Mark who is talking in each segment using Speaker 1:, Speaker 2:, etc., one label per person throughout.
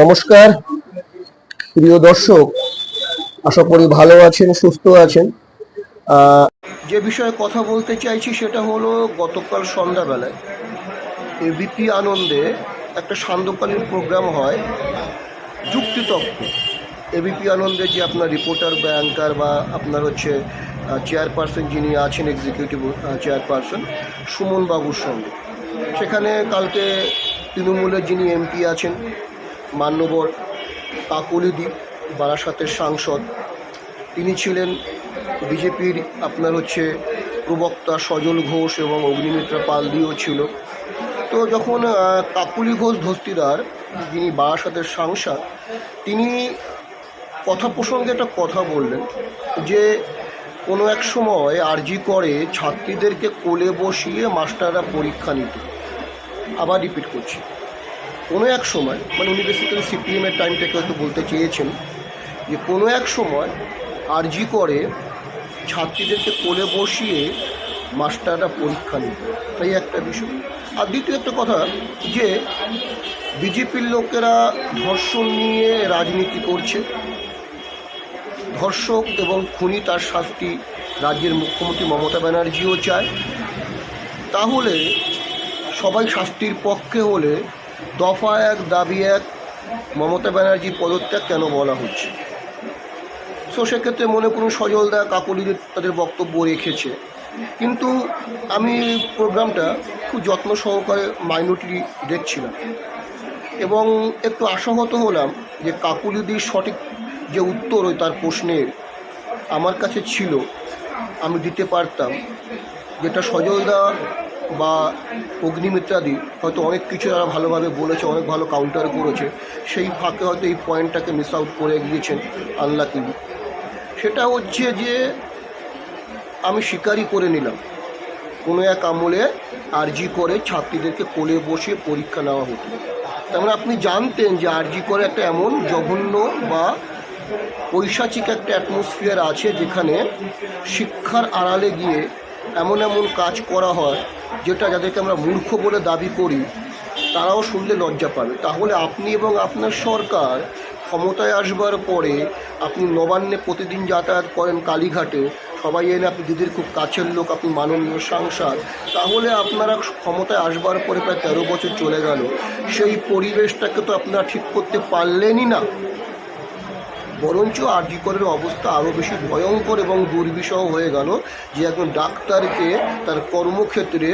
Speaker 1: নমস্কার, প্রিয় দর্শক, আশা করি ভালো আছেন, সুস্থ আছেন। যে বিষয়ে কথা বলতে চাইছি সেটা হলো গতকাল সন্ধ্যাবেলায় এবিপি আনন্দে একটা সান্ধ্যকালীন প্রোগ্রাম হয় যুক্তিতক্ক এবিপি আনন্দে যে আপনার রিপোর্টার বা অ্যাঙ্কার বা আপনার হচ্ছে চেয়ারপারসন যিনি আছেন এক্সিকিউটিভ চেয়ারপারসন সুমন বাবুর সঙ্গে। সেখানে কালকে তৃণমূলের যিনি এমপি আছেন মান্যবর কাকলিদি বারাসাতের সাংসদ। তিনি ছিলেন বিজেপির আপনার হচ্ছে প্রবক্তা সজল ঘোষ এবং অগ্নিমিত্রা পালদিও ছিল। তো যখন কাকুলি ঘোষ ধস্তিদার, যিনি বারাসাতের সাংসদ, তিনি কথা প্রসঙ্গে একটা কথা বললেন যে, কোনো এক সময় আরজি করে ছাত্রীদেরকে কোলে বসিয়ে মাস্টাররা পরীক্ষা নিত। আবার রিপিট করছি। কোনো এক সময় মানে উনি বেসিক্যালি সিপিএমের টাইমটাকে হয়তো বলতে চেয়েছেন যে কোনো এক সময় আরজি করে ছাত্রীদেরকে কোলে বসিয়ে মাস্টাররা পরীক্ষা নিত। তাই একটা বিষয়। আর দ্বিতীয় একটা কথা যে বিজেপির লোকেরা ধর্ষণ নিয়ে রাজনীতি করছে। ধর্ষক এবং খুনি তার শাস্তি রাজ্যের মুখ্যমন্ত্রী মমতা ব্যানার্জিও চায়। তাহলে সবাই শাস্তির পক্ষে হলে দফা এক, দাবি এক, মমতা ব্যানার্জির পদত্যাগ কেন বলা হচ্ছে? সো সেক্ষেত্রে মনে করুন সজলদা কাকলি তাদের বক্তব্য রেখেছে। কিন্তু আমি প্রোগ্রামটা খুব যত্ন সহকারে মাইনরিটি দেখছিলাম। এবং একটু আশাহত হলাম যে কাকুলিদির সঠিক যে উত্তর ওই তার প্রশ্নের আমার কাছে ছিল, আমি দিতে পারতাম। যেটা সজলদা বা অগ্নিমিত্রাদি হয়তো অনেক কিছু তারা ভালোভাবে বলেছে, অনেক ভালো কাউন্টার করেছে। সেই ফাঁকে হয়তো এই পয়েন্টটাকে মিস আউট করে গিয়েছেন আল্লাকিলি সেটা হচ্ছে যে, আমি স্বীকারই করে নিলাম। কোনো এক আমলে আরজি করে ছাত্রীদেরকে কোলে বসে পরীক্ষা নেওয়া হতো। তার মানে আপনি জানতেন যে আরজি করে একটা এমন জঘন্য বা পৈশাচিক একটা অ্যাটমসফিয়ার আছে যেখানে শিক্ষার আড়ালে গিয়ে এমন এমন কাজ করা হয় যেটা যাদেরকে আমরা মূর্খ বলে দাবি করি, তারাও শুনলে লজ্জা পাবে। তাহলে আপনি এবং আপনার সরকার ক্ষমতায় আসবার পরে আপনি নবান্নে প্রতিদিন যাতায়াত করেন কালীঘাটে, সবাই এনে আপনি দিদির খুব কাছের লোক, আপনি মাননীয় সাংসদ। তাহলে আপনারা ক্ষমতায় আসবার পরে প্রায় তেরো বছর চলে গেল। সেই পরিবেশটাকে তো আপনারা ঠিক করতে পারলেনই না। বরঞ্চ আরজিকরের অবস্থা আরও বেশি ভয়ঙ্কর এবং দুর্বিষহ হয়ে গেল যে একজন ডাক্তারকে তার কর্মক্ষেত্রে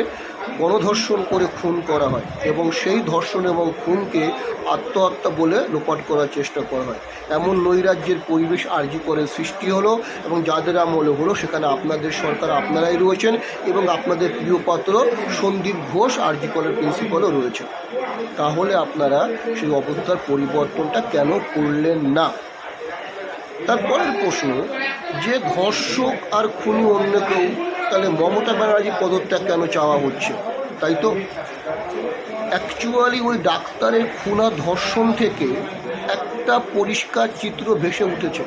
Speaker 1: গণধর্ষণ করে খুন করা হয় এবং সেই ধর্ষণ এবং খুনকে আত্মহত্যা বলে লোপাট করার চেষ্টা করা হয়। এমন নৈরাজ্যের পরিবেশ আরজি করে সৃষ্টি হলো এবং যাদের আমলে হলো সেখানে আপনাদের সরকার আপনারাই রয়েছেন এবং আপনাদের প্রিয় পাত্র সন্দীপ ঘোষ আরজি কলের প্রিন্সিপালও রয়েছেন। তাহলে আপনারা সেই অবস্থার পরিবর্তনটা কেন করলেন না? তারপরের প্রশ্ন, যে ধর্ষক আর খুনি অন্য কেউ, তাহলে মমতা ব্যানার্জি পদত্যাগ কেন চাওয়া হচ্ছে? তাই তো অ্যাকচুয়ালি ওই ডাক্তারের খুনা ধর্ষণ থেকে একটা পরিষ্কার চিত্র ভেসে উঠেছে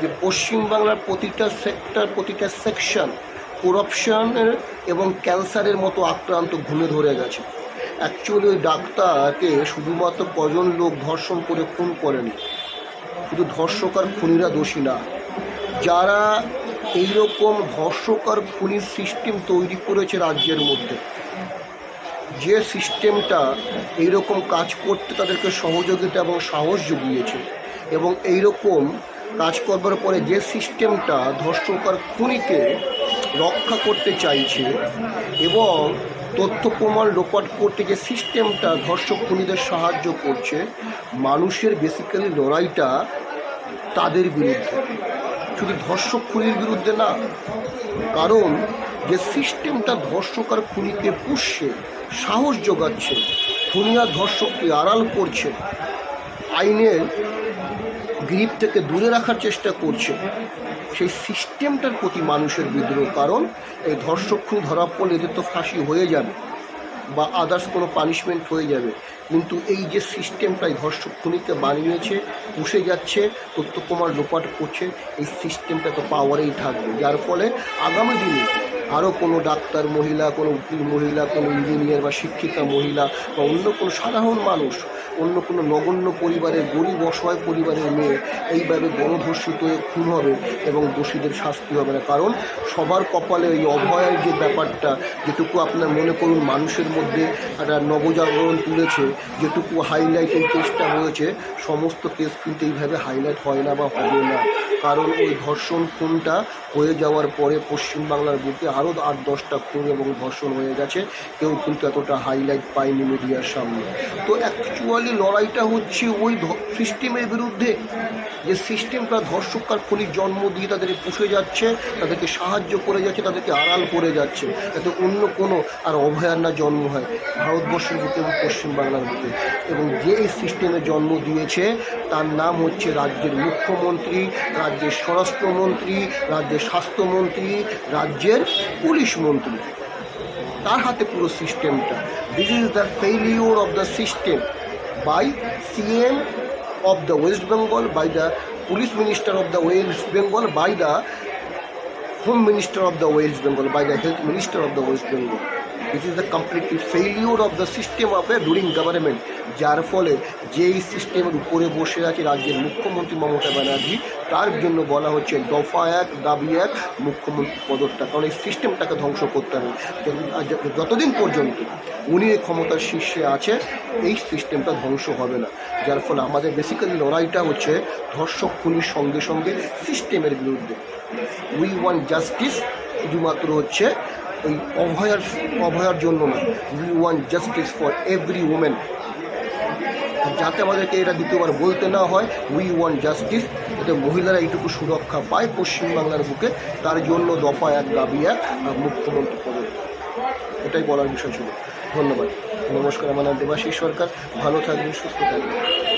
Speaker 1: যে পশ্চিমবাংলার প্রতিটা সেক্টর প্রতিটা সেকশন করাপশনের এবং ক্যান্সারের মতো আক্রান্ত ঘুমে ধরে গেছে। অ্যাকচুয়ালি ওই ডাক্তারকে শুধুমাত্র কজন লোক ধর্ষণ করে, খুন করেনি? শুধু ধর্ষক আর খুনিরা দোষী না। যারা এইরকম ধর্ষক আর খুনির সিস্টেম তৈরি করেছে রাজ্যের মধ্যে, যে সিস্টেমটা এইরকম কাজ করতে তাদেরকে সহযোগিতা এবং সাহস জুগিয়েছে এবং এইরকম কাজ করবার পরে যে সিস্টেমটা ধর্ষক আর খুনিকে রক্ষা করতে চাইছে এবং তথ্য প্রমাণ লোপাট করতে যে সিস্টেমটা ধর্ষক খুনিদের সাহায্য করছে, মানুষের বেসিক্যালি লড়াইটা তাদের বিরুদ্ধে। শুধু ধর্ষক খুনির বিরুদ্ধে না, কারণ যে সিস্টেমটা ধর্ষক আর খুনিকে পুষছে, সাহস যোগাচ্ছে খুনি আর ধর্ষককে আড়াল করছে, আইনের গ্রিপ থেকে দূরে রাখার চেষ্টা করছে। সেই সিস্টেমটার প্রতি মানুষের বিদ্রোহ, কারণ এই ধর্ষক খুনি ধরা পড়লে এদের তো ফাঁসি হয়ে যাবে বা আদার্স কোনো পানিশমেন্ট হয়ে যাবে। কিন্তু এই যে সিস্টেমটাই ধর্ষক বানিয়েছে, পুষে যাচ্ছে তথ্য লোপাট করছে, এই সিস্টেমটা তো পাওয়ারেই থাকবে। যার ফলে আগামী দিনে আরও কোনো ডাক্তার মহিলা, কোনো উকিল মহিলা, কোনো ইঞ্জিনিয়ার বা শিক্ষিতা মহিলা বা অন্য কোনো সাধারণ মানুষ, অন্য কোনো নগণ্য পরিবারের, গরিব অসহায় পরিবারের মেয়ে এইভাবে গণধর্ষিত হয়ে খুন হবে এবং দোষীদের শাস্তি হবে না। কারণ সবার কপালে এই অভয়ের যে ব্যাপারটা, যেটুকু আপনার মনে করুন মানুষের মধ্যে একটা নবজাগরণ তুলেছে, যেটুকু হাইলাইট এই কেসটা হয়েছে, সমস্ত কেস কিন্তু এইভাবে হাইলাইট হয় না বা হবে না। কারণ ওই ধর্ষণ, খুনটা হয়ে যাওয়ার পরে পশ্চিমবাংলার বুকে আরও আট দশটা খুন এবং ধর্ষণ হয়ে গেছে। কেউ কিন্তু এতটা হাইলাইট পায়নি মিডিয়ার সামনে। তো অ্যাকচুয়ালি লড়াইটা হচ্ছে ওই সিস্টেমের বিরুদ্ধে। যে সিস্টেমটা ধর্ষক আর খুনির জন্ম দিয়ে তাদের পুষে যাচ্ছে, তাদেরকে সাহায্য করে যাচ্ছে, তাদেরকে আড়াল করে যাচ্ছে। যাতে অন্য কোনো আর অভয়ার জন্ম হয়। ভারতবর্ষের বুকে এবং পশ্চিমবাংলার বুকে। এবং যে এই সিস্টেমে জন্ম দিয়েছে, তার নাম হচ্ছে রাজ্যের মুখ্যমন্ত্রী, রাজ্যের স্বরাষ্ট্রমন্ত্রী, রাজ্যের স্বাস্থ্যমন্ত্রী, রাজ্যের পুলিশ মন্ত্রী। তার হাতে পুরো সিস্টেমটা। This is the failure of the system by CM of the West Bengal by the police minister of the West Bengal by the home minister of the West Bengal by the health minister of the West Bengal This is the complete failure of the system of a ruling government. যার ফলে যেই সিস্টেমের উপরে বসে আছে রাজ্যের মুখ্যমন্ত্রী মমতা ব্যানার্জি, তার জন্য বলা হচ্ছে দফা এক, দাবি এক, মুখ্যমন্ত্রী পদকটা কারণ এই সিস্টেমটাকে ধ্বংস করতে হবে। যতদিন পর্যন্ত উনি এই ক্ষমতার শীর্ষে আছে, এই সিস্টেমটা ধ্বংস হবে না। যার ফলে আমাদের বেসিক্যালি লড়াইটা হচ্ছে ধর্ষক, খুনির সঙ্গে সঙ্গে সিস্টেমের বিরুদ্ধে। উই ওয়ান জাস্টিস শুধুমাত্র হচ্ছে ওই অভয়ার অভয়ার জন্য না we want justice for every women যাতে আমাদেরকে এটা দ্বিতীয়বার বলতে না হয় উই ওয়ান জাস্টিস যাতে মহিলারা এইটুকু সুরক্ষা পায় পশ্চিমবাংলার বুকে, তার জন্য দফা এক, দাবি এক মুখ্যমন্ত্রী পদক এটাই বলার বিষয় ছিল। ধন্যবাদ। নমস্কার আমার নাম দেবাশিস সরকার। ভালো থাকবেন, সুস্থ থাকবেন।